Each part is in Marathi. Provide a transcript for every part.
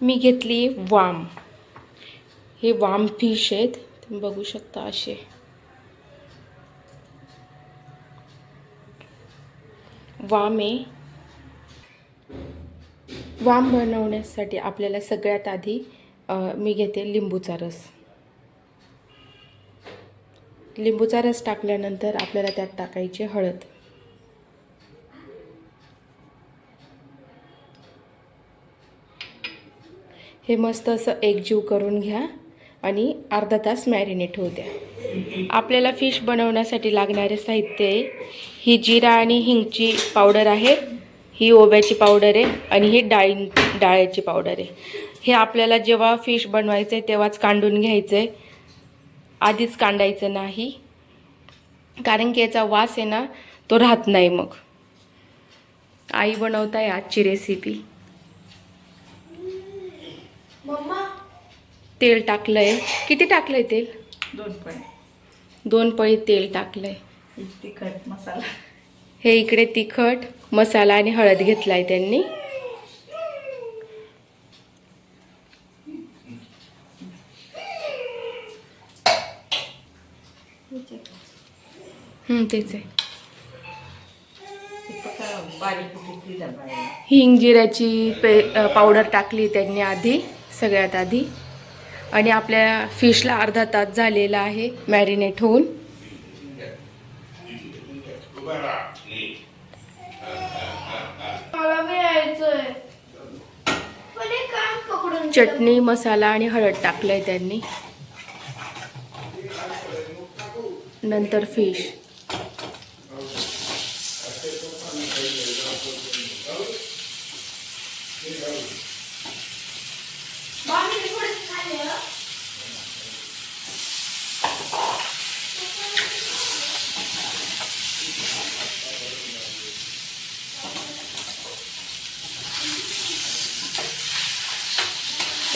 मी घेतली वाम. हे वाम फिश आहेत. तुम्ही बघू शकता असे. वाम आहे वाम बनवण्यासाठी आपल्याला सगळ्यात आधी मी घेते लिंबूचा रस. लिंबूचा रस टाकल्यानंतर आपल्याला त्यात टाकायची हळद. हे मस्त असं एकजीव करून घ्या आणि अर्धा तास मॅरिनेट होऊ द्या. आपल्याला फिश बनवण्यासाठी लागणारे साहित्य आहे. ही जिरा आणि हिंगची पावडर आहे. ही ओव्याची पावडर आहे आणि ही डाळी डाळ्याची पावडर आहे. हे आपल्याला जेव्हा फिश बनवायचं आहे तेव्हाच कांडून घ्यायचं आहे आधीच कांडायचं नाही. कारण की याचा वास आहे ना तो राहत नाही मग. आई बनवताय आजची रेसिपी तेल टाकलंय. किती टाकलंय तेल? दोन पण दोन पळी तेल टाकलंय. तिखट मसाला. हे इकडे तिखट मसाला आणि हळद घेतलाय त्यांनी. तेच आहे. हिंग जिऱ्याची पे पावडर टाकली त्यांनी आधी. सगळ्यात आधी. आणि आपल्या फिशला अर्धा तास झालेला आहे मॅरिनेट होऊन. चटणी मसाला आणि हळद टाकलंय त्यांनी. नंतर फिश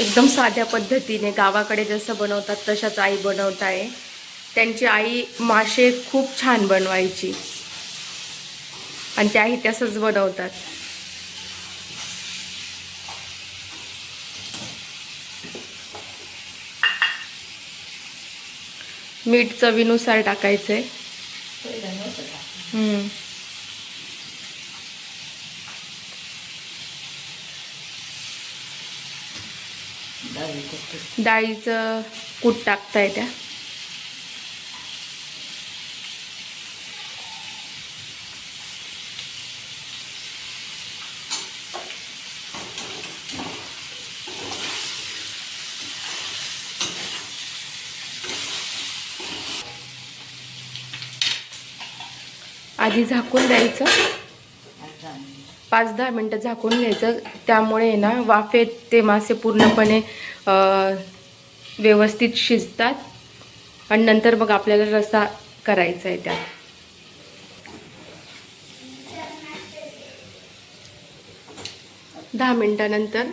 एकदम साध्या पद्धतीने गावाकडे जसं बनवतात तशाच आई बनवत आहे त्यांची आई मासे खूप छान बनवायची. आणि त्याही तसंच बनवतात. मीठ चवीनुसार टाकायचंय. पहिला नव्हतं का? हम्म. डाळी कुठली डाळीचं कूट टाकताय त्या. आधी झाकून द्यायचं. पाच दहा मिनटं झाकून घ्यायचं. त्यामुळे ना वाफेत ते मासे पूर्णपणे व्यवस्थित शिजतात. आणि नंतर मग आपल्याला रसा करायचा आहे त्यात. दहा मिनटानंतर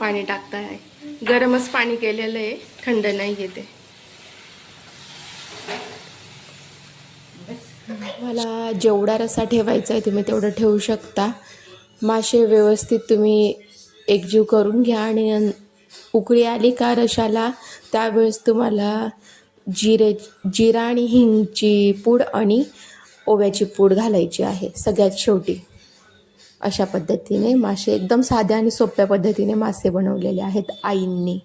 पाणी टाकता आहे गरमच पाणी केलेलं आहे. थंड नाही येते मला जेवढा रस्सा ठेवायचा आहे तुम्ही तेवढं ठेवू शकता. मासे व्यवस्थित तुम्ही एकजीव करून घ्या आणि उकळी आली का रशाला त्यावेळेस तुम्हाला जिरे जिरा आणि हिंगची पूड आणि ओव्याची पूड घालायची आहे सगळ्यात शेवटी. अशा पद्धतीने मासे एकदम साध्या आणि सोप्या पद्धतीने मासे बनवलेले आहेत आईंनी.